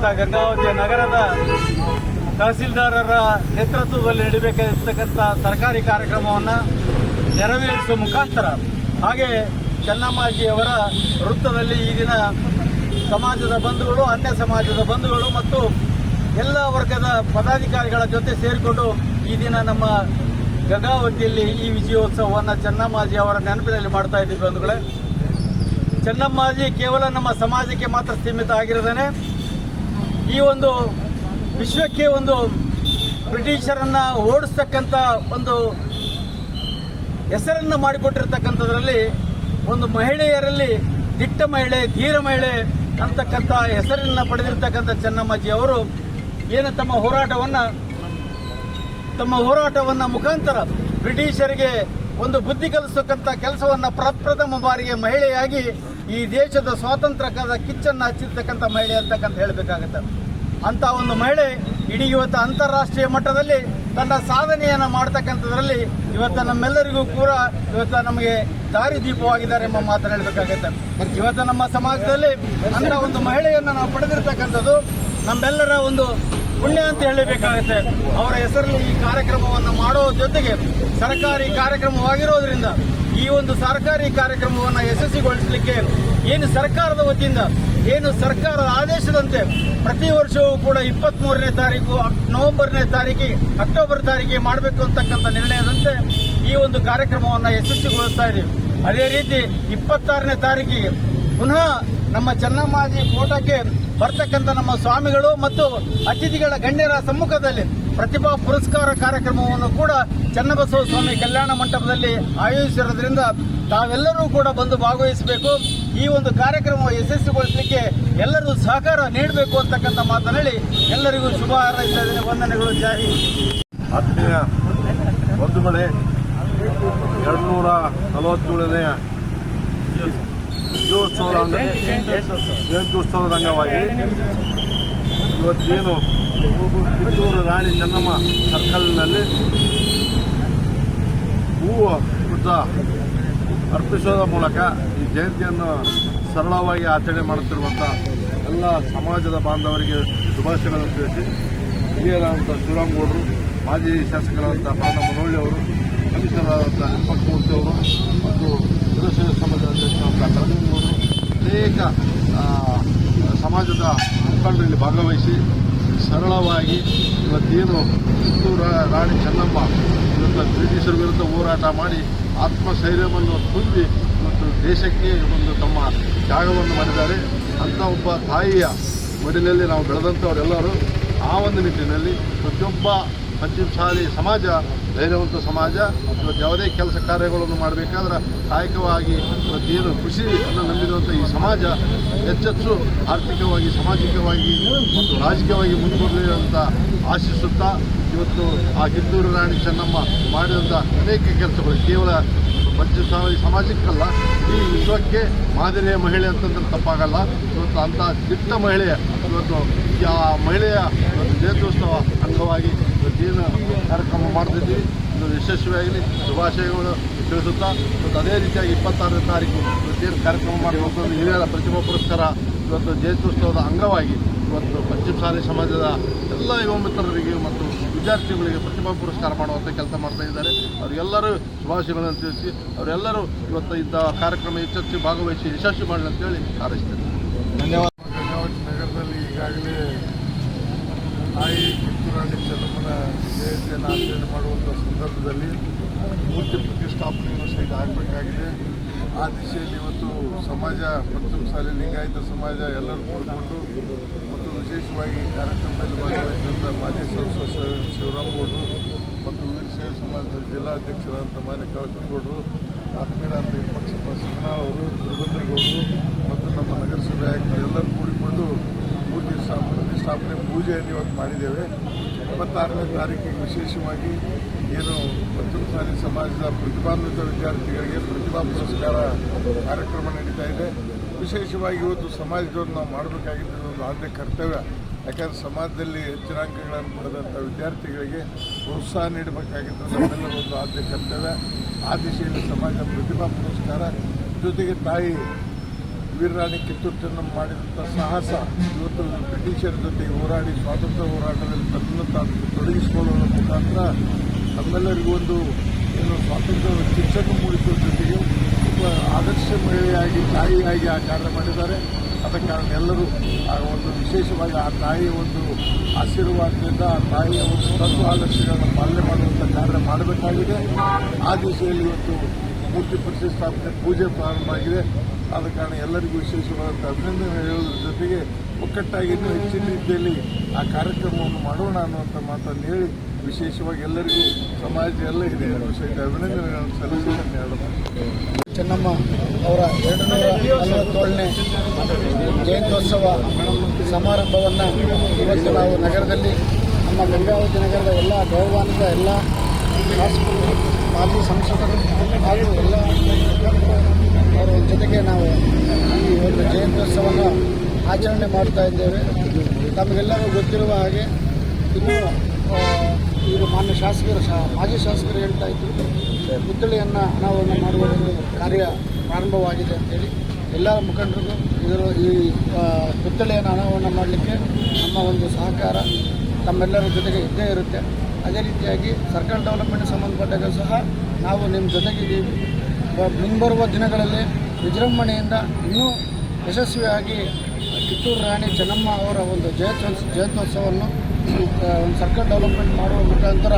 ಕ್ಷೇತ್ರದಲ್ಲಿರ್ತಕ್ಕಂಥ ಗಂಗಾವತಿ ನಗರದ ತಹಸೀಲ್ದಾರರ ನೇತೃತ್ವದಲ್ಲಿ ನಡೀಬೇಕಾಗಿರ್ತಕ್ಕಂಥ ಸರ್ಕಾರಿ ಕಾರ್ಯಕ್ರಮವನ್ನು ನೆರವೇರಿಸುವ ಮುಖಾಂತರ, ಹಾಗೆ ಚೆನ್ನಮ್ಮಾಜಿಯವರ ವೃತ್ತದಲ್ಲಿ ಈ ದಿನ ಸಮಾಜದ ಬಂಧುಗಳು, ಅನ್ಯ ಸಮಾಜದ ಬಂಧುಗಳು ಮತ್ತು ಎಲ್ಲ ವರ್ಗದ ಪದಾಧಿಕಾರಿಗಳ ಜೊತೆ ಸೇರಿಕೊಂಡು ಈ ದಿನ ನಮ್ಮ ಗಂಗಾವತಿಯಲ್ಲಿ ಈ ವಿಜಯೋತ್ಸವವನ್ನು ಚೆನ್ನಮ್ಮಾಜಿ ಅವರ ನೆನಪಿನಲ್ಲಿ ಮಾಡ್ತಾ ಇದ್ದೀವಿ ಬಂಧುಗಳೇ. ಚೆನ್ನಮ್ಮಾಜಿ ಕೇವಲ ನಮ್ಮ ಸಮಾಜಕ್ಕೆ ಮಾತ್ರ ಸೀಮಿತ ಆಗಿರದೇನೆ ಈ ಒಂದು ವಿಶ್ವಕ್ಕೆ ಒಂದು ಬ್ರಿಟಿಷರನ್ನ ಓಡಿಸ್ತಕ್ಕಂಥ ಒಂದು ಹೆಸರನ್ನು ಮಾಡಿಕೊಟ್ಟಿರ್ತಕ್ಕಂಥದ್ರಲ್ಲಿ ಒಂದು ಮಹಿಳೆಯರಲ್ಲಿ ದಿಟ್ಟ ಮಹಿಳೆ, ಧೀರ ಮಹಿಳೆ ಅಂತಕ್ಕಂಥ ಹೆಸರನ್ನು ಪಡೆದಿರ್ತಕ್ಕಂಥ ಚೆನ್ನಮ್ಮಾಜಿ ಅವರು ಏನು ತಮ್ಮ ಹೋರಾಟವನ್ನು ತಮ್ಮ ಹೋರಾಟವನ್ನು ಮುಖಾಂತರ ಬ್ರಿಟಿಷರಿಗೆ ಒಂದು ಬುದ್ಧಿ ಕಲಿಸತಕ್ಕಂಥ ಕೆಲಸವನ್ನು ಪ್ರಪ್ರಥಮ ಬಾರಿಗೆ ಮಹಿಳೆಯಾಗಿ ಈ ದೇಶದ ಸ್ವಾತಂತ್ರ್ಯದ ಕಿಚ್ಚನ್ನು ಹಚ್ಚಿರ್ತಕ್ಕಂಥ ಮಹಿಳೆ ಅಂತಕ್ಕಂತ ಹೇಳಬೇಕಾಗತ್ತೆ. ಅಂತ ಒಂದು ಮಹಿಳೆ ಇಡೀ ಇವತ್ತು ಅಂತಾರಾಷ್ಟ್ರೀಯ ಮಟ್ಟದಲ್ಲಿ ತನ್ನ ಸಾಧನೆಯನ್ನು ಮಾಡ್ತಕ್ಕಂಥದ್ರಲ್ಲಿ ಇವತ್ತು ನಮ್ಮೆಲ್ಲರಿಗೂ ಕೂಡ ಇವತ್ತು ನಮಗೆ ದಾರಿದೀಪವಾಗಿದ್ದಾರೆ ಎಂಬ ಮಾತನ್ನು ಹೇಳಬೇಕಾಗತ್ತೆ. ಇವತ್ತು ನಮ್ಮ ಸಮಾಜದಲ್ಲಿ ಅಂತ ಒಂದು ಮಹಿಳೆಯನ್ನು ನಾವು ಪಡೆದಿರ್ತಕ್ಕಂಥದ್ದು ನಮ್ಮೆಲ್ಲರ ಒಂದು ಪುಣ್ಯ ಅಂತ ಹೇಳಬೇಕಾಗತ್ತೆ. ಅವರ ಹೆಸರಲ್ಲಿ ಈ ಕಾರ್ಯಕ್ರಮವನ್ನು ಮಾಡೋ ಜೊತೆಗೆ ಸರ್ಕಾರಿ ಕಾರ್ಯಕ್ರಮವಾಗಿರೋದ್ರಿಂದ ಈ ಒಂದು ಸರ್ಕಾರಿ ಕಾರ್ಯಕ್ರಮವನ್ನು ಯಶಸ್ವಿಗೊಳಿಸಲಿಕ್ಕೆ ಏನು ಸರ್ಕಾರದ ವತಿಯಿಂದ, ಏನು ಸರ್ಕಾರದ ಆದೇಶದಂತೆ ಪ್ರತಿ ವರ್ಷವೂ ಕೂಡ ಇಪ್ಪತ್ತ್ ಮೂರನೇ ತಾರೀಕು, ನವಂಬರ್ನೇ ತಾರೀಕಿಗೆ ಅಕ್ಟೋಬರ್ ತಾರೀಕಿಗೆ ಮಾಡಬೇಕು ಅಂತಕ್ಕಂಥ ನಿರ್ಣಯದಂತೆ ಈ ಒಂದು ಕಾರ್ಯಕ್ರಮವನ್ನು ಯಶಸ್ವಿಗೊಳಿಸ್ತಾ ಇದ್ದೀವಿ. ಅದೇ ರೀತಿ ಇಪ್ಪತ್ತಾರನೇ ತಾರೀಕಿಗೆ ಪುನಃ ನಮ್ಮ ಚೆನ್ನಮ್ಮಾಜಿ ಫೋಟೋಕ್ಕೆ ಬರ್ತಕ್ಕಂಥ ನಮ್ಮ ಸ್ವಾಮಿಗಳು ಮತ್ತು ಅತಿಥಿಗಳ ಗಣ್ಯರ ಸಮ್ಮುಖದಲ್ಲಿ ಪ್ರತಿಭಾ ಪುರಸ್ಕಾರ ಕಾರ್ಯಕ್ರಮವನ್ನು ಕೂಡ ಚನ್ನಬಸವ ಸ್ವಾಮಿ ಕಲ್ಯಾಣ ಮಂಟಪದಲ್ಲಿ ಆಯೋಜಿಸಿರೋದ್ರಿಂದ ತಾವೆಲ್ಲರೂ ಕೂಡ ಬಂದು ಭಾಗವಹಿಸಬೇಕು. ಈ ಒಂದು ಕಾರ್ಯಕ್ರಮ ಯಶಸ್ವಿಗೊಳಿಸಲಿಕ್ಕೆ ಎಲ್ಲರೂ ಸಹಕಾರ ನೀಡಬೇಕು ಅಂತಕ್ಕಂಥ ಮಾತನಾಡಿ ಎಲ್ಲರಿಗೂ ಶುಭ ಹಾರೈಸ್ತಾ ವಂದನೆಗಳು. ಜಾರಿ ಆತ್ಮೀಯ ಬಂಧುಗಳೇ ಎರಡು ನೂರ ನಲವತ್ತೇಳನೆಯ ವಿಜಯೋತ್ಸವದ ಜಯಂತ್ಯೋತ್ಸವದ ಅಂಗವಾಗಿ ಇವತ್ತೇನು ಕಿತ್ತೂರು ರಾಣಿ ಚೆನ್ನಮ್ಮ ಸರ್ಕಲ್ನಲ್ಲಿ ಹೂವು ಉದ್ದ ಅರ್ಪಿಸೋದ ಮೂಲಕ ಈ ಜಯಂತಿಯನ್ನು ಸರಳವಾಗಿ ಆಚರಣೆ ಮಾಡುತ್ತಿರುವಂಥ ಎಲ್ಲ ಸಮಾಜದ ಬಾಂಧವರಿಗೆ ಶುಭಾಶಯಗಳನ್ನು ತಿಳಿಸಿ ಹಿರಿಯರಾದಂಥ ಶಿವರಾಮಗೌಡರು ಮಾಜಿ ಶಾಸಕರಾದಂಥ ಪ್ರಾಣ ಮನೋಳ್ಳಿ ಅವರು ಕಮಿಷನರಾದಂಥ ಹೆಮ್ಮಕ್ಕಮೂರ್ತಿ ಅವರು ಮತ್ತು ಸದಸ್ಯ ಸಮಾಜದ ಅಧ್ಯಕ್ಷರಾದಂಥ ಕರಗನಗೌಡರು ಅನೇಕ ಸಮಾಜದ ಮುಖಂಡರಲ್ಲಿ ಭಾಗವಹಿಸಿ ಸರಳವಾಗಿ ಇವತ್ತೇನು ಕಿತ್ತೂರು ರಾಣಿ ಚೆನ್ನಮ್ಮ ಇವತ್ತು ಬ್ರಿಟಿಷರ ವಿರುದ್ಧ ಹೋರಾಟ ಮಾಡಿ ಆತ್ಮಸ್ಥೈರ್ಯವನ್ನು ತುಂಬಿ ಇವತ್ತು ದೇಶಕ್ಕೆ ಒಂದು ತಮ್ಮ ತ್ಯಾಗವನ್ನು ಮಾಡಿದ್ದಾರೆ. ಅಂಥ ಒಬ್ಬ ತಾಯಿಯ ಮಡಿಲಲ್ಲಿ ನಾವು ಬೆಳೆದಂಥವರೆಲ್ಲರೂ ಆ ಒಂದು ನಿಟ್ಟಿನಲ್ಲಿ ಪ್ರತಿಯೊಬ್ಬ ಪಂಚಮಸಾಲಿ ಸಮಾಜ, ಧೈರ್ಯವಂತ ಸಮಾಜ, ಇವತ್ತು ಯಾವುದೇ ಕೆಲಸ ಕಾರ್ಯಗಳನ್ನು ಮಾಡಬೇಕಾದ್ರೆ ಕಾಯಕವಾಗಿ ಖುಷಿ ಕೃಷಿಯನ್ನು ನಂಬಿರುವಂಥ ಈ ಸಮಾಜ ಹೆಚ್ಚೆಚ್ಚು ಆರ್ಥಿಕವಾಗಿ, ಸಾಮಾಜಿಕವಾಗಿ ಮತ್ತು ರಾಜಕೀಯವಾಗಿ ಮುಂದುವರಲಿ ಅಂತ ಆಶಿಸುತ್ತಾ ಇವತ್ತು ಆ ಕಿತ್ತೂರು ರಾಣಿ ಚೆನ್ನಮ್ಮ ಮಾಡಿದಂಥ ಅನೇಕ ಕೆಲಸಗಳು. ಕೇವಲ ಪಂಚಮಸಾಲಿ ಸಮಾಜಕ್ಕಲ್ಲ ಈ ವಿಶ್ವಕ್ಕೆ ಮಾದರಿಯ ಮಹಿಳೆ ಅಂತಂದ್ರೆ ತಪ್ಪಾಗಲ್ಲ. ಇವತ್ತು ಅಂಥ ದಿಟ್ಟ ಮಹಿಳೆ ಇವತ್ತು ಆ ಮಹಿಳೆಯ ಒಂದು ಜಯಂತ್ಯೋತ್ಸವ ಅಂಗವಾಗಿ ಇವತ್ತೇನು ಕಾರ್ಯಕ್ರಮ ಮಾಡ್ತಿದ್ದೀವಿ ಇದು ಯಶಸ್ವಿಯಾಗಲಿ ಶುಭಾಶಯಗಳು ತಿಳಿಸುತ್ತಾ ಮತ್ತು ಅದೇ ರೀತಿಯಾಗಿ ಇಪ್ಪತ್ತಾರನೇ ತಾರೀಕು ಇವತ್ತೇನು ಕಾರ್ಯಕ್ರಮ ಮಾಡುವಂಥ ಹಿರಿಯರ ಪ್ರತಿಭಾ ಪುರಸ್ಕಾರ ಇವತ್ತು ಜಯಂತ್ಯೋತ್ಸವದ ಅಂಗವಾಗಿ ಇವತ್ತು ಪಶ್ಚಿಮ ಶಾಲೆ ಸಮಾಜದ ಎಲ್ಲ ಯುವ ಮಿತ್ರರಿಗೆ ಮತ್ತು ವಿದ್ಯಾರ್ಥಿಗಳಿಗೆ ಪ್ರತಿಭಾ ಪುರಸ್ಕಾರ ಮಾಡುವಂಥ ಕೆಲಸ ಮಾಡ್ತಾ ಇದ್ದಾರೆ. ಅವರಿಗೆಲ್ಲರೂ ಶುಭಾಶಯಗಳನ್ನು ತಿಳಿಸಿ, ಅವರೆಲ್ಲರೂ ಇವತ್ತು ಇಂಥ ಕಾರ್ಯಕ್ರಮ ಹೆಚ್ಚೆಚ್ಚು ಭಾಗವಹಿಸಿ ಯಶಸ್ವಿ ಮಾಡಲಿ ಅಂತೇಳಿ ಹಾರೈಸ್ತೇನೆ. ಧನ್ಯವಾದ. ನಗರದಲ್ಲಿ ಈಗಾಗಲೇ ತಾಯಿ ಕಿತ್ತೂರಾಣಿ ಚೆನ್ನಮ್ಮನ ಜಯಂತಿಯನ್ನು ಆಚರಣೆ ಮಾಡುವಂಥ ಸಂದರ್ಭದಲ್ಲಿ ಮೂರ್ತಿ ಪ್ರತಿಷ್ಠಾಪನೆಯನ್ನು ಸಹಿತ ಆಗಬೇಕಾಗಿದೆ ಆ ದಿಶೆಯಲ್ಲಿ ಇವತ್ತು ಸಮಾಜ ಪ್ರಥಮಶಾಲಿ ಲಿಂಗಾಯಿತ ಸಮಾಜ ಎಲ್ಲರೂ ಕೂಡಿಕೊಂಡು ಮತ್ತು ವಿಶೇಷವಾಗಿ ಕಾರ್ಯಕ್ರಮದಲ್ಲಿ ಭಾಗವಹಿಸಿದಂಥ ಮಾಜಿ ಸಂಸದ ಶಿವರಾಮಗೌಡರು ಮತ್ತು ವೀರಶೈವ ಸಮಾಜದ ಜಿಲ್ಲಾಧ್ಯಕ್ಷರಾದಂಥ ಮಾನ್ಯ ಕಳಕನಗೌಡರು ಅಂತ ಪಕ್ಷ ಸಿಂಗ್ನಾ ಅವರು ದುರ್ಗೇಗೌಡರು ಮತ್ತು ನಮ್ಮ ನಗರಸಭೆ ಆಯುಕ್ತರು ಎಲ್ಲರೂ ಕೂಡಿಕೊಂಡು ಮೂರ್ತಿ ಸ್ಥಾ- ಇವತ್ತು ಮಾಡಿದ್ದೇವೆ. ಇಪ್ಪತ್ತಾರನೇ ತಾರೀಕಿಗೆ ವಿಶೇಷವಾಗಿ ಏನು ಪಂಚಮಸಾಲಿ ಸಮಾಜದ ಪ್ರತಿಭಾನ್ವಿತ ವಿದ್ಯಾರ್ಥಿಗಳಿಗೆ ಪ್ರತಿಭಾ ಪುರಸ್ಕಾರ ಕಾರ್ಯಕ್ರಮ ನಡೀತಾ ಇದೆ. ವಿಶೇಷವಾಗಿ ಇವತ್ತು ಸಮಾಜದವ್ರು ನಾವು ಮಾಡಬೇಕಾಗಿದ್ದು ಒಂದು ಆದ್ಯ ಕರ್ತವ್ಯ. ಯಾಕಂದ್ರೆ ಸಮಾಜದಲ್ಲಿ ಹೆಚ್ಚಿನ ಅಂಕಗಳನ್ನು ಪಡೆದಂಥ ವಿದ್ಯಾರ್ಥಿಗಳಿಗೆ ಪ್ರೋತ್ಸಾಹ ನೀಡಬೇಕಾಗಿದ್ದು ನಮ್ಮೆಲ್ಲರ ಒಂದು ಆದ್ಯ ಕರ್ತವ್ಯ. ಆ ದಿಶೆಯಲ್ಲಿ ಸಮಾಜ ಪ್ರತಿಭಾ ಪುರಸ್ಕಾರ ಜೊತೆಗೆ ತಾಯಿ ವೀರರಾಣಿ ಕಿತ್ತೂರು ಮಾಡಿದಂಥ ಸಾಹಸ ಇವತ್ತು ಬ್ರಿಟಿಷರ ಜೊತೆ ಹೋರಾಡಿ ಸ್ವಾತಂತ್ರ್ಯ ಹೋರಾಟದಲ್ಲಿ ತನ್ನ ತಾನು ತೊಡಗಿಸಿಕೊಳ್ಳುವ ಮುಖಾಂತರ ನಮ್ಮೆಲ್ಲರಿಗೂ ಒಂದು ಏನು ಸ್ವಾತಂತ್ರ್ಯ ಶಿಕ್ಷಣ ಮೂಡಿಸುವ ಜೊತೆಗೆ ಒಬ್ಬ ಆದರ್ಶ ಮಹಿಳೆಯಾಗಿ, ತಾಯಿಯಾಗಿ ಆ ಕಾರ್ಯ ಮಾಡಿದ್ದಾರೆ. ಅದಕ್ಕೆ ಕಾರಣ ಎಲ್ಲರೂ ಆ ಒಂದು ವಿಶೇಷವಾಗಿ ಆ ತಾಯಿಯ ಒಂದು ಆಶೀರ್ವಾದದಿಂದ ಆ ತಾಯಿಯ ಒಂದು ತತ್ವ ಆದರ್ಶಗಳನ್ನು ಪಾಲನೆ ಮಾಡುವಂಥ ಕಾರ್ಯ ಮಾಡಬೇಕಾಗಿದೆ. ಆ ದಿಸೆಯಲ್ಲಿ ಇವತ್ತು ಮೂರ್ತಿ ಪ್ರತಿಷ್ಠಾಪನೆ ಪೂಜೆ ಪ್ರಾರಂಭ ಆಗಿದೆ. ಆದ ಕಾರಣ ಎಲ್ಲರಿಗೂ ವಿಶೇಷವಾದಂಥ ಅಭಿನಂದನೆ ಹೇಳುವುದರ ಜೊತೆಗೆ ಒಕ್ಕಟ್ಟಾಗಿ ಇನ್ನೂ ಹೆಚ್ಚಿನ ರೀತಿಯಲ್ಲಿ ಆ ಕಾರ್ಯಕ್ರಮವನ್ನು ಮಾಡೋಣ ಅನ್ನುವಂಥ ಮಾತನ್ನು ಹೇಳಿ ವಿಶೇಷವಾಗಿ ಎಲ್ಲರಿಗೂ ಸಮಾಜ ಎಲ್ಲ ಇದೆ. ಸಹಿತ ಅಭಿನಂದನೆಗಳನ್ನು ಸಲ್ಲಿಸುವುದನ್ನು ಚೆನ್ನಮ್ಮ ಅವರ ಎರಡು ನೂರ ಜಯಂತ್ಯೋತ್ಸವ ಸಮಾರಂಭವನ್ನು ಇವತ್ತು ನಾವು ನಗರದಲ್ಲಿ ನಮ್ಮ ಗಂಗಾವತಿ ನಗರದ ಎಲ್ಲ ಗೌರವಾನ್ವಿತ ಎಲ್ಲ ಮಾಜಿ ಸಂಸದರು ಹಾಗೂ ಎಲ್ಲ ನಾವು ಈ ಒಂದು ಜಯಂತ್ಯೋತ್ಸವವನ್ನು ಆಚರಣೆ ಮಾಡ್ತಾ ಇದ್ದೇವೆ. ತಮಗೆಲ್ಲರೂ ಗೊತ್ತಿರುವ ಹಾಗೆ ಇನ್ನು ಇವರು ಮಾನ್ಯ ಶಾಸಕರು, ಶಾ, ಮಾಜಿ ಶಾಸಕರು ಹೇಳ್ತಾ ಇದ್ದರು ಪುತ್ಥಳಿಯನ್ನು ಅನಾವರಣ ಮಾಡುವ ಒಂದು ಕಾರ್ಯ ಪ್ರಾರಂಭವಾಗಿದೆ ಅಂತೇಳಿ. ಎಲ್ಲ ಮುಖಂಡರಿಗೂ ಇದರ ಈ ಪುತ್ಥಳಿಯನ್ನು ಅನಾವರಣ ಮಾಡಲಿಕ್ಕೆ ನಮ್ಮ ಒಂದು ಸಹಕಾರ ತಮ್ಮೆಲ್ಲರ ಜೊತೆಗೆ ಇದ್ದೇ ಇರುತ್ತೆ. ಅದೇ ರೀತಿಯಾಗಿ ಸರ್ಕಲ್ ಡೆವಲಪ್ಮೆಂಟ್ ಸಂಬಂಧಪಟ್ಟಾಗ ಸಹ ನಾವು ನಿಮ್ಮ ಜೊತೆಗಿದ್ದೀವಿ. ಮುಂಬರುವ ದಿನಗಳಲ್ಲಿ ವಿಜೃಂಭಣೆಯಿಂದ ಇನ್ನೂ ಯಶಸ್ವಿಯಾಗಿ ಕಿತ್ತೂರು ರಾಣಿ ಚೆನ್ನಮ್ಮ ಅವರ ಒಂದು ಜಯಂತ್ಯೋತ್ಸ ಜಯಂತ್ಯೋತ್ಸವವನ್ನು ಒಂದು ಸರ್ಕಲ್ ಡೆವಲಪ್ಮೆಂಟ್ ಮಾಡುವ ಮುಖಾಂತರ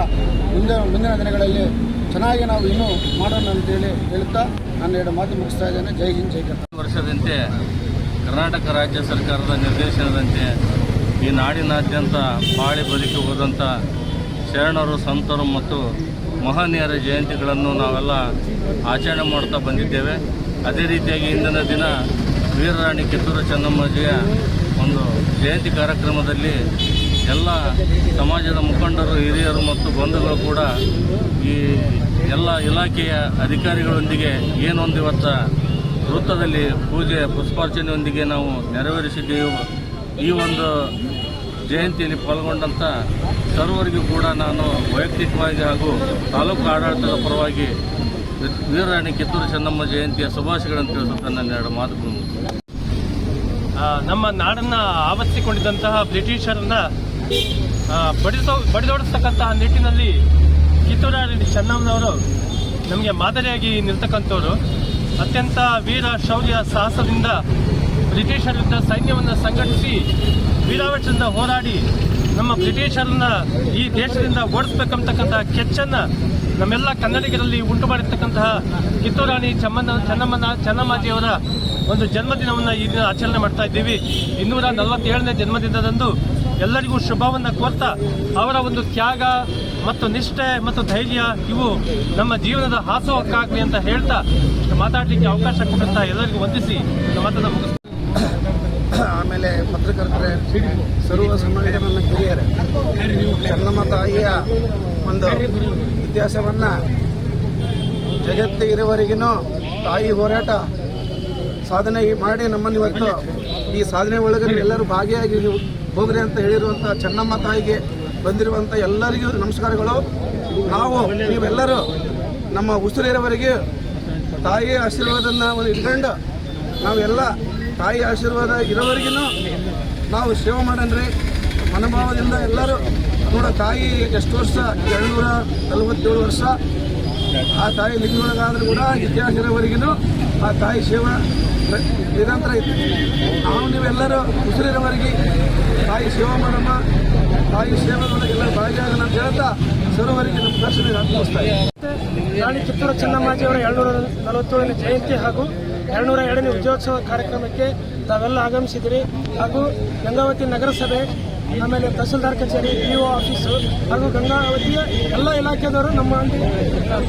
ಮುಂದೆ, ಮುಂದಿನ ದಿನಗಳಲ್ಲಿ ಚೆನ್ನಾಗಿ ನಾವು ಇನ್ನೂ ಮಾಡೋಣ ಅಂತೇಳಿ ಹೇಳ್ತಾ ನಾನು ಎರಡು ಮಾತು ಮುಗಿಸ್ತಾ ಇದ್ದೇನೆ. ಜೈ ಹಿಂದ್, ಜೈ ಕರ್ನಾಟಕ. ವರ್ಷದಂತೆ ಕರ್ನಾಟಕ ರಾಜ್ಯ ಸರ್ಕಾರದ ನಿರ್ದೇಶನದಂತೆ ಈ ನಾಡಿನಾದ್ಯಂತ ಬಾಳಿ ಬದುಕಿ ಹೋದಂಥ ಶರಣರು, ಸಂತರು ಮತ್ತು ಮಹನೀಯರ ಜಯಂತಿಗಳನ್ನು ನಾವೆಲ್ಲ ಆಚರಣೆ ಮಾಡ್ತಾ ಬಂದಿದ್ದೇವೆ. ಅದೇ ರೀತಿಯಾಗಿ ಇಂದಿನ ದಿನ ವೀರರಾಣಿ ಕಿತ್ತೂರು ಚೆನ್ನಮ್ಮಜಿಯ ಒಂದು ಜಯಂತಿ ಕಾರ್ಯಕ್ರಮದಲ್ಲಿ ಎಲ್ಲ ಸಮಾಜದ ಮುಖಂಡರು, ಹಿರಿಯರು ಮತ್ತು ಬಂಧುಗಳು ಕೂಡ ಈ ಎಲ್ಲ ಇಲಾಖೆಯ ಅಧಿಕಾರಿಗಳೊಂದಿಗೆ ಏನೊಂದು ಇವತ್ತು ವೃತ್ತದಲ್ಲಿ ಪೂಜೆ, ಪುಷ್ಪಾರ್ಚನೆಯೊಂದಿಗೆ ನಾವು ನೆರವೇರಿಸಿದ್ದೇವೆ. ಈ ಒಂದು ಜಯಂತಿಯಲ್ಲಿ ಪಾಲ್ಗೊಂಡಂಥ ಸರ್ವರಿಗೂ ಕೂಡ ನಾನು ವೈಯಕ್ತಿಕವಾಗಿ ಹಾಗೂ ತಾಲೂಕು ಆಡಳಿತದ ಪರವಾಗಿ ವೀರರಾಣಿ ಕಿತ್ತೂರು ಚೆನ್ನಮ್ಮ ಜಯಂತಿಯ ಶುಭಾಶಯಗಳನ್ನು ತಿಳಿಸುತ್ತಾ ನನ್ನ ಎರಡು ಮಾತುಗಳು ನಮ್ಮ ನಾಡನ್ನ ಆವರಿಸಿಕೊಂಡಿದ್ದಂತಹ ಬ್ರಿಟಿಷರನ್ನ ಆ, ಬಡಿಸೋ ಬಡಿದೋಡಿಸ್ತಕ್ಕಂತಹ ನಿಟ್ಟಿನಲ್ಲಿ ಕಿತ್ತೂರಾಣಿ ಚೆನ್ನಮ್ಮನವರು ನಮಗೆ ಮಾದರಿಯಾಗಿ ನಿಲ್ತಕ್ಕಂಥವ್ರು. ಅತ್ಯಂತ ವೀರ ಶೌರ್ಯ ಸಾಹಸದಿಂದ ಬ್ರಿಟಿಷರ ವಿರುದ್ಧ ಸೈನ್ಯವನ್ನು ಸಂಘಟಿಸಿ ವೀರಾವೇಶದಿಂದ ಹೋರಾಡಿ ನಮ್ಮ ಬ್ರಿಟಿಷರನ್ನ ಈ ದೇಶದಿಂದ ಓಡಿಸ್ಬೇಕಂತಕ್ಕಂಥ ಕೆಚ್ಚನ್ನ ನಮ್ಮೆಲ್ಲ ಕನ್ನಡಿಗರಲ್ಲಿ ಉಂಟು ಮಾಡಿರ್ತಕ್ಕಂತಹ ಕಿತ್ತೂರಾಣಿ ಚಮ್ಮನ ಚೆನ್ನಮ್ಮನ ಚೆನ್ನಮ್ಮಾಜಿಯವರ ಒಂದು ಜನ್ಮದಿನವನ್ನು ಈ ದಿನ ಆಚರಣೆ ಮಾಡ್ತಾ ಇದ್ದೀವಿ. ಇನ್ನೂರ ನಲವತ್ತೇಳನೇ ಜನ್ಮದಿನದಂದು ಎಲ್ಲರಿಗೂ ಶುಭವನ್ನು ಕೋರ್ತಾ ಅವರ ಒಂದು ತ್ಯಾಗ ಮತ್ತು ನಿಷ್ಠೆ ಮತ್ತು ಧೈರ್ಯ ಇವು ನಮ್ಮ ಜೀವನದ ಹಾಸೋಹಕ್ಕಾಗಲಿ ಅಂತ ಹೇಳ್ತಾ ಮಾತಾಡಲಿಕ್ಕೆ ಅವಕಾಶ ಕೊಟ್ಟಂತ ಎಲ್ಲರಿಗೂ ವಂದಿಸಿ. ಮಾತನ್ನು ಮುಗಿಸ್ತೀನಿ ಆಮೇಲೆ ಪತ್ರಕರ್ತರೆ ಸರ್ವ ಸಮಾಜದ ನನ್ನ ಹಿರಿಯರೇ ಚೆನ್ನಮ್ಮ ತಾಯಿಯ ಒಂದು ಇತಿಹಾಸವನ್ನು ಜಗತ್ತಿಗಿರುವವರೆಗಿನೂ ತಾಯಿ ಹೋರಾಟ ಸಾಧನೆ ಮಾಡಿ ನಮ್ಮನ್ನು ಇವತ್ತು ಈ ಸಾಧನೆ ಒಳಗೆ ಎಲ್ಲರೂ ಭಾಗಿಯಾಗಿ ಹೋಗ್ರಿ ಅಂತ ಹೇಳಿರುವಂಥ ಚೆನ್ನಮ್ಮ ತಾಯಿಗೆ ಬಂದಿರುವಂಥ ಎಲ್ಲರಿಗೂ ನಮಸ್ಕಾರಗಳು. ನಾವು ನೀವೆಲ್ಲರೂ ನಮ್ಮ ಉಸಿರಿರವರೆಗೆ ತಾಯಿಯ ಆಶೀರ್ವಾದನ ಇಟ್ಕೊಂಡು ನಾವೆಲ್ಲ ತಾಯಿ ಆಶೀರ್ವಾದ ಇರೋವರೆಗೂ ನಾವು ಸೇವೆ ಮಾಡನ್ರಿ. ಮನೋಭಾವದಿಂದ ಎಲ್ಲರೂ ನೋಡ ತಾಯಿ ಎಷ್ಟು ವರ್ಷ? ಎರಡುನೂರ ನಲವತ್ತೇಳು ವರ್ಷ. ಆ ತಾಯಿ ಲಿಂಗದೊಳಗಾದ್ರೂ ಕೂಡ ಇತಿಹಾಸ ಇರೋವರೆಗೂ ಆ ತಾಯಿ ಸೇವಾ ನಿರಂತರ ಇತ್ತು. ನಾವು ನೀವೆಲ್ಲರೂ ಉಸಿರಿರೋವರೆಗೆ ತಾಯಿ ಸೇವಾ ಮಾಡಮ್ಮ ತಾಯಿ ಸೇವೆದೊಳಗೆ ಎಲ್ಲರೂ ಭಾಗಿಯಾಗೋಣ ಅಂತ ಹೇಳ್ತಾ ಸರ್ವರಿಗೆ ನಮ್ಮ ದರ್ಶನ ಅನುಭವಿಸ್ತಾ ಇದೆ ರಾಣಿ ಕಿತ್ತೂರು ಚೆನ್ನಮ್ಮಾಜಿಯವರ ಎರಡುನೂರ ನಲವತ್ತೇಳನೇ ಜಯಂತಿ ಹಾಗೂ ಎರಡುನೂರ ಎರಡನೇ ವಿಜಯೋತ್ಸವ ಕಾರ್ಯಕ್ರಮಕ್ಕೆ ತಾವೆಲ್ಲ ಆಗಮಿಸಿದಿರಿ. ಹಾಗೂ ಗಂಗಾವತಿ ನಗರಸಭೆ, ಆಮೇಲೆ ತಹಸೀಲ್ದಾರ್ ಕಚೇರಿ ಪಿ ಒ ಆಫೀಸು, ಹಾಗೂ ಗಂಗಾವತಿಯ ಎಲ್ಲ ಇಲಾಖೆದವರು ನಮ್ಮ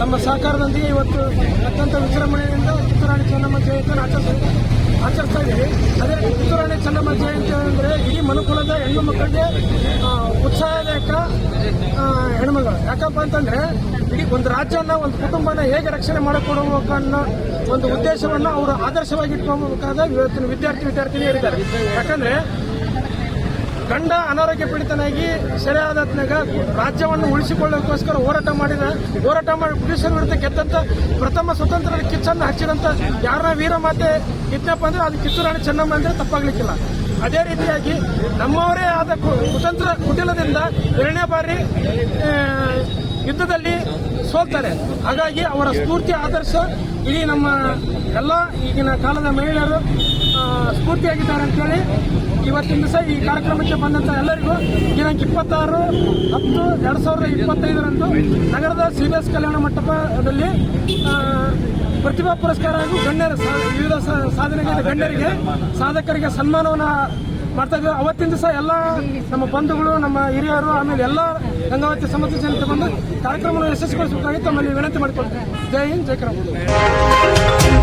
ತಮ್ಮ ಸಹಕಾರದೊಂದಿಗೆ ಇವತ್ತು ಅತ್ಯಂತ ವಿಜೃಂಭಣೆಯಿಂದ ಕಿತ್ತೂರಾಣಿ ಚೆನ್ನಮ್ಮ ಜಯಂತಿಯನ್ನು ಆಚರಿಸ್ತಾ ಆಚರಿಸ್ತಾ ಇದ್ದೀವಿ. ಅದೇ ಕಿತ್ತೂರಾಣಿ ಚೆನ್ನಮ್ಮ ಜಯಂತಿ ಅಂದರೆ ಇಡೀ ಮನುಕುಲದ ಹೆಣ್ಣು ಮಕ್ಕಳಿಗೆ ಉತ್ಸಾಹದಾಯಕ ಹೆಣ್ಮಗಳು ಯಾಕಪ್ಪ ಅಂತಂದರೆ ಇಡೀ ಒಂದು ರಾಜ್ಯನ, ಒಂದು ಕುಟುಂಬನ ಹೇಗೆ ರಕ್ಷಣೆ ಮಾಡಿಕೊಡಬೇಕು ಅನ್ನೋ ಒಂದು ಉದ್ದೇಶವನ್ನು ಅವರು ಆದರ್ಶವಾಗಿ ಇಟ್ಕೊಬೇಕಾದ ಇವತ್ತಿನ ವಿದ್ಯಾರ್ಥಿ ವಿದ್ಯಾರ್ಥಿನಿಯರಿದ್ದಾರೆ ಯಾಕಂದ್ರೆ ಗಂಡ ಅನಾರೋಗ್ಯ ಪೀಡಿತನಾಗಿ ಸೆರೆಯಾದತ್ನಾಗ ರಾಜ್ಯವನ್ನು ಉಳಿಸಿಕೊಳ್ಳೋಕ್ಕೋಸ್ಕರ ಹೋರಾಟ ಮಾಡಿದ ಹೋರಾಟ ಮಾಡಿ ಬ್ರಿಟಿಷರ ವಿರುದ್ಧ ಗೆದ್ದಂತ ಪ್ರಥಮ ಸ್ವತಂತ್ರ ಕಿಚ್ಚನ್ನು ಹಚ್ಚಿದಂತ ಯಾರನ್ನ ವೀರ ಮಾತೆ ಇದ್ದಪ್ಪ ಅಂದ್ರೆ ಅದು ಕಿತ್ತೂರು ರಾಣಿ ಚೆನ್ನಮ್ಮ ಅಂದ್ರೆ ತಪ್ಪಾಗ್ಲಿಕ್ಕಿಲ್ಲ. ಅದೇ ರೀತಿಯಾಗಿ ನಮ್ಮವರೇ ಆದ ಕುತಂತ್ರ ಕುಟಿಲದಿಂದ ಎರಡನೇ ಬಾರಿ ಯುದ್ಧದಲ್ಲಿ ಸೋಲ್ತಾರೆ. ಹಾಗಾಗಿ ಅವರ ಸ್ಫೂರ್ತಿ, ಆದರ್ಶ ಇಡೀ ನಮ್ಮ ಎಲ್ಲ ಈಗಿನ ಕಾಲದ ಮಹಿಳೆಯರು ಸ್ಫೂರ್ತಿಯಾಗಿದ್ದಾರೆ ಅಂತೇಳಿ ಇವತ್ತಿನ ದಿವಸ ಈ ಕಾರ್ಯಕ್ರಮಕ್ಕೆ ಬಂದಂತ ಎಲ್ಲರಿಗೂ ದಿನಾಂಕ ಇಪ್ಪತ್ತಾರು, ಹತ್ತು, ಎರಡ್ ಸಾವಿರದ ಇಪ್ಪತ್ತೈದರಂದು ನಗರದ ಸಿ ಬಿ ಎಸ್ ಕಲ್ಯಾಣ ಮಂಟಪದಲ್ಲಿ ಪ್ರತಿಭಾ ಪುರಸ್ಕಾರ ಹಾಗೂ ಗಣ್ಯರ ವಿವಿಧ ಸಾಧನೆಗಳ ಗಣ್ಯರಿಗೆ, ಸಾಧಕರಿಗೆ ಸನ್ಮಾನವನ್ನ ಮಾಡ್ತಾ ಇದ್ವಿ ಅವತ್ತಿನ ದಿವಸ ಎಲ್ಲ ನಮ್ಮ ಬಂಧುಗಳು, ನಮ್ಮ ಹಿರಿಯರು, ಆಮೇಲೆ ಎಲ್ಲ ಗಂಗಾವತಿ ಸಮಸ್ಯೆ ಜನತೆ ಬಂದು ಕಾರ್ಯಕ್ರಮವನ್ನು ಯಶಸ್ವಿಗೊಳಿಸಬೇಕಾಗಿ ತಮ್ಮಲ್ಲಿ ವಿನಂತಿ ಮಾಡಿಕೊಳ್ತೇವೆ ಜೈ ಹಿಂದ್, ಜೈ ಕರ್ನಾಟಕ.